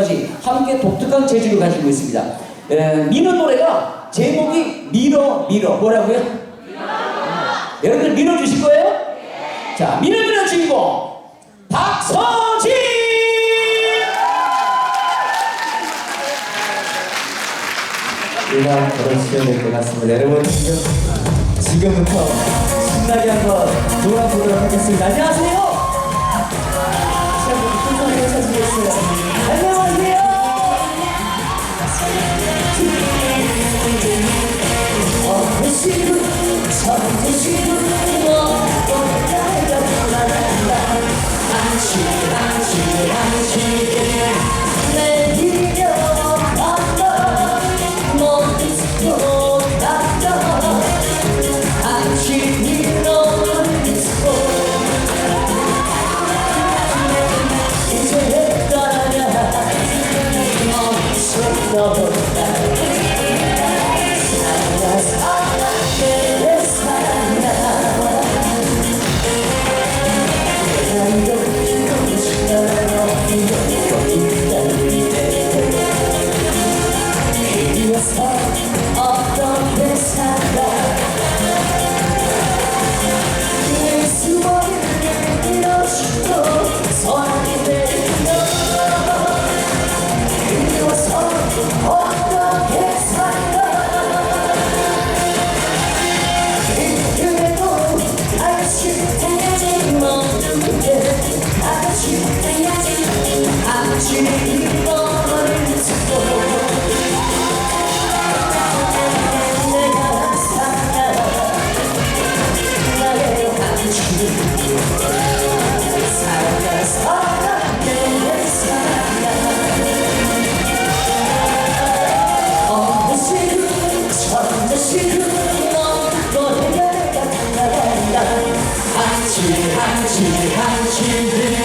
까지 함께 독특한 재주를 가지고 있습니다. 에, 미는 노래가 제목이 밀어 밀어 뭐라고요? 여러분들 밀어 주실 거예요? 자 밀어 밀어 주인공 박서진 음악 걸어주셔야 될것 같습니다. 여러분 지금 지금부터 신나게 한번 놀아보도록 하겠습니다. 안녕하세요. 어르신, 어르신, 안 한지 한지 한지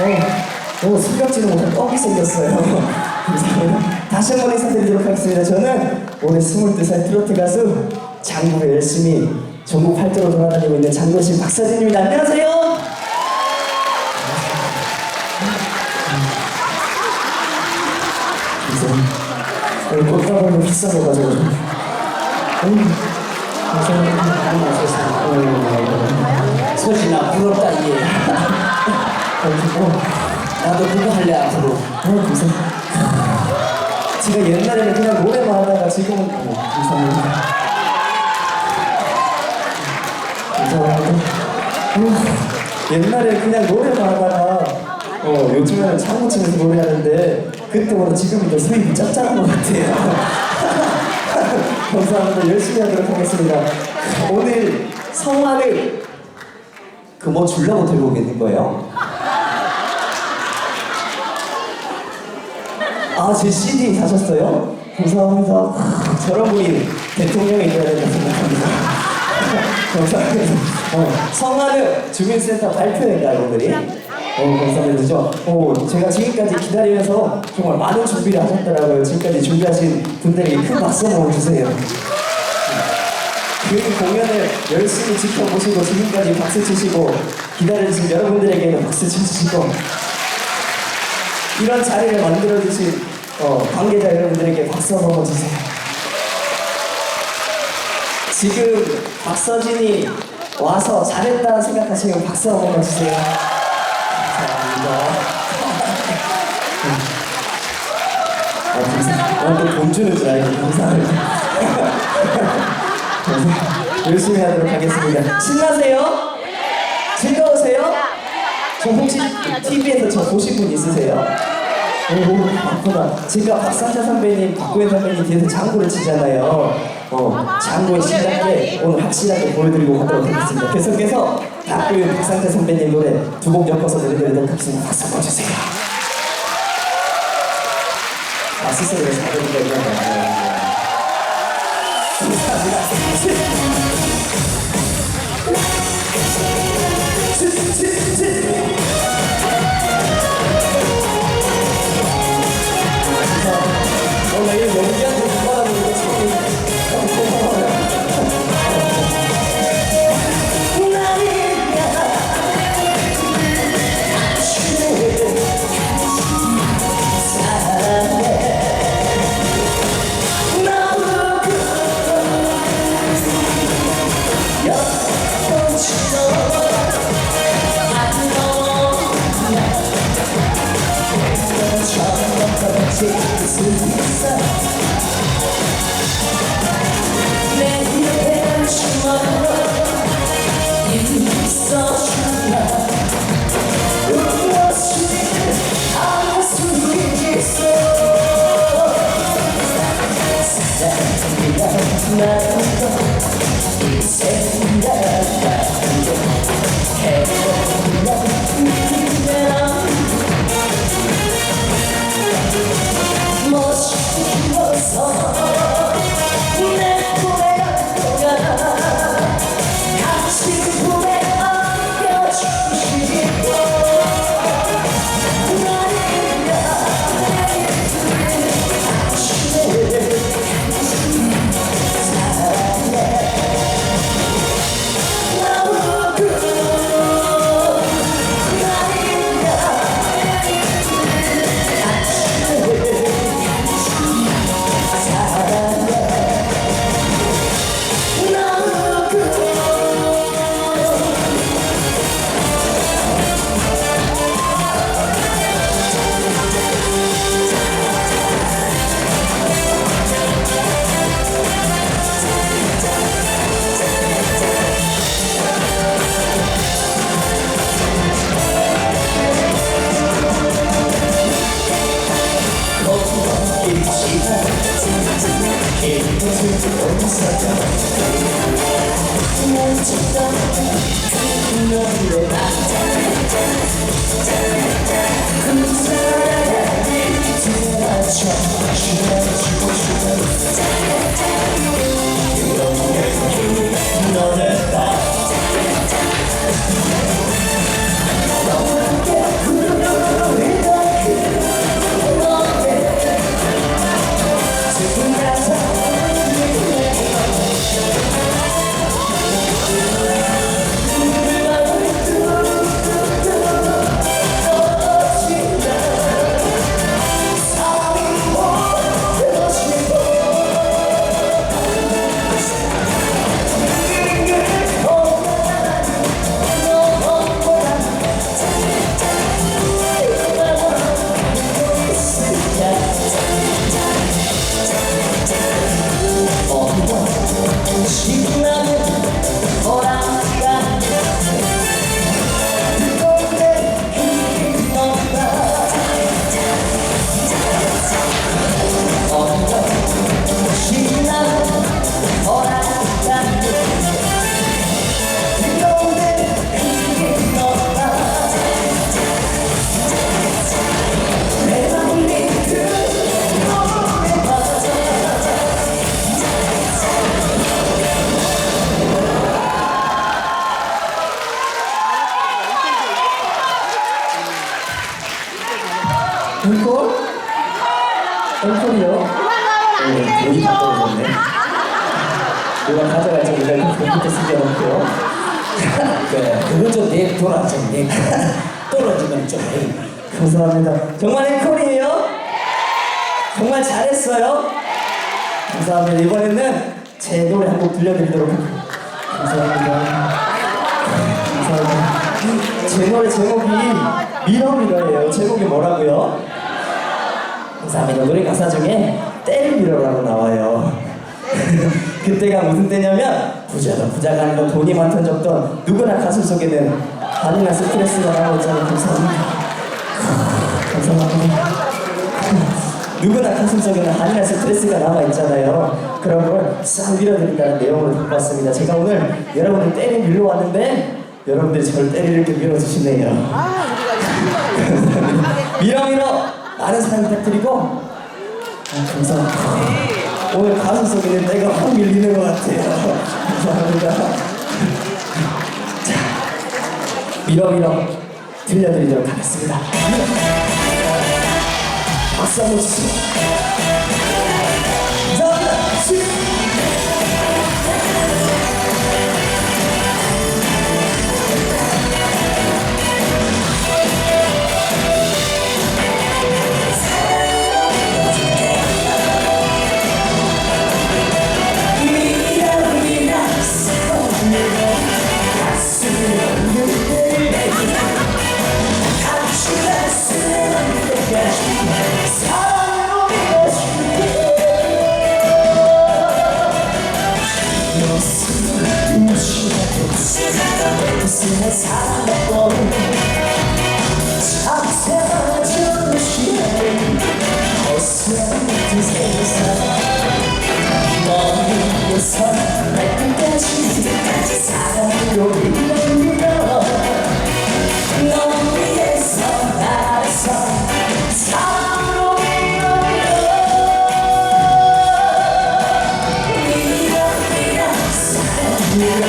어, 오, 숨겼지는 못한 떡이 생겼어요. 감사합니다. 다시 한 번 인사드리도록 하겠습니다. 저는 올해 22살 트로트 가수 장구에 열심히 전국 팔도로 돌아다니고 있는 장도신 박사진입니다. 안녕하세요. 비싼 거 가져가지고. 음. 소진아 부럽다 어, 나도 그거 할래 앞으로 어, 감사합니다. 제가 옛날에는 그냥 노래만 하다가 지금은 어, 감사합니다. 감사합니다. 어, 옛날에 그냥 노래만 하다가 어, 요즘에는 창고 치면서 노래하는데 그때보다 지금이 더 수입이 짭짤한 것 같아요. 감사합니다. 열심히 하도록 하겠습니다. 오늘 성화를 그뭐 주려고 들고 계는 거예요? 아, 제 CD 사셨어요? 감사합니다. 저런 분이 대통령이 되어야 된다고 생각합니다. 감사합니다. 어, 성화는 주민센터 발표회인가요, 오늘이? 어. 저, 어, 제가 지금까지 기다리면서 정말 많은 준비를 하셨더라고요. 지금까지 준비하신 분들에게 큰 박수 한번 주세요. 그 공연을 열심히 지켜보시고 지금까지 박수 치시고 기다려주신 여러분들에게는 박수 치시고 이런 자리를 만들어주신 어, 관계자 여러분들에게 박수 한 번만 주세요. 지금 박서진이 와서 잘했다 생각하시면 박수 한 번만 주세요. 감사합니다. 오늘 돈 주는 줄 알고. 감사합니다. 열심히 하도록 하겠습니다. 신나세요? 즐거우세요? 저 혹시 TV에서 저 보신 분 있으세요? 오, 맞구나. 제가 박상자 선배님, 박구현 선배님 뒤에서 장구를 치잖아요. 어, 장구의 시작에 오늘 확실하게 보여드리고 가도록 하겠습니다. 계속해서 박구현, 박상자 선배님 노래 두 곡 엮어서 들려드리도록 하겠습니다. 박수 한번 주세요. 아, 스스로가 잘해준다 이런 거. 어, Sen de 감사합니다. 정말 앵콜이에요? 정말 잘했어요? 감사합니다. 이번에는 제 노래 한 곡 들려드리도록 할게요. 감사합니다. 감사합니다. 제 노래 제목이 미러미러예요. 제목이 뭐라고요? 감사합니다. 노래 가사 중에 때를 밀어라고 나와요. 그때가 무슨 때냐면 부자다 부자가 아니고 돈이 많던 적던 누구나 가슴 속에는 한이나 스트레스가 나오고 있잖아요. 감사합니다. 누구나 가슴 속에는 한이나 스트레스가 남아 있잖아요. 그런 걸싹 밀어드린다는 내용으로 듣고 왔습니다. 제가 오늘 여러분들 때를 밀러 왔는데 여러분들이 저를 때를 이렇게 밀어주시네요. 밀어 밀어 많은 사랑 부탁드리고 아, 감사합니다. 오늘 가슴 속에 있는 때가 확 밀리는 것 같아요. 감사합니다. 자, 밀어 밀어 들려드리도록 하겠습니다. 박수 한번 주세요. 감사합 니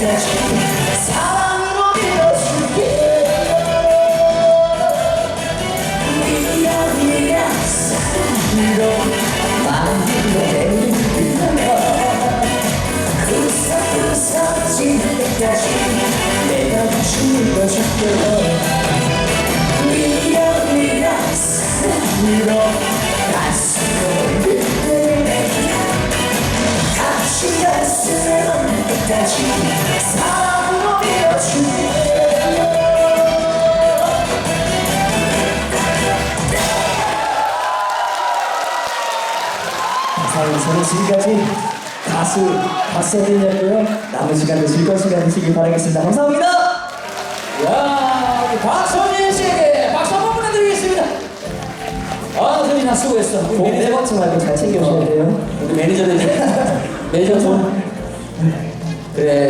흔들어 구석구석 지는 때까지 저는 지금까지 가수 박세빈이었고요. 남은 시간도 즐거운 시간 되시길 바라겠습니다. 감사합니다. 야, 우리 박선진 씨에게 박수 한번 보내드리겠습니다. 아, 선진아 수고했어. 우리 네 매니저, 번째 말고 잘 챙겨오셔야 돼요. 우리 매니저들, 매니저 손. 그래.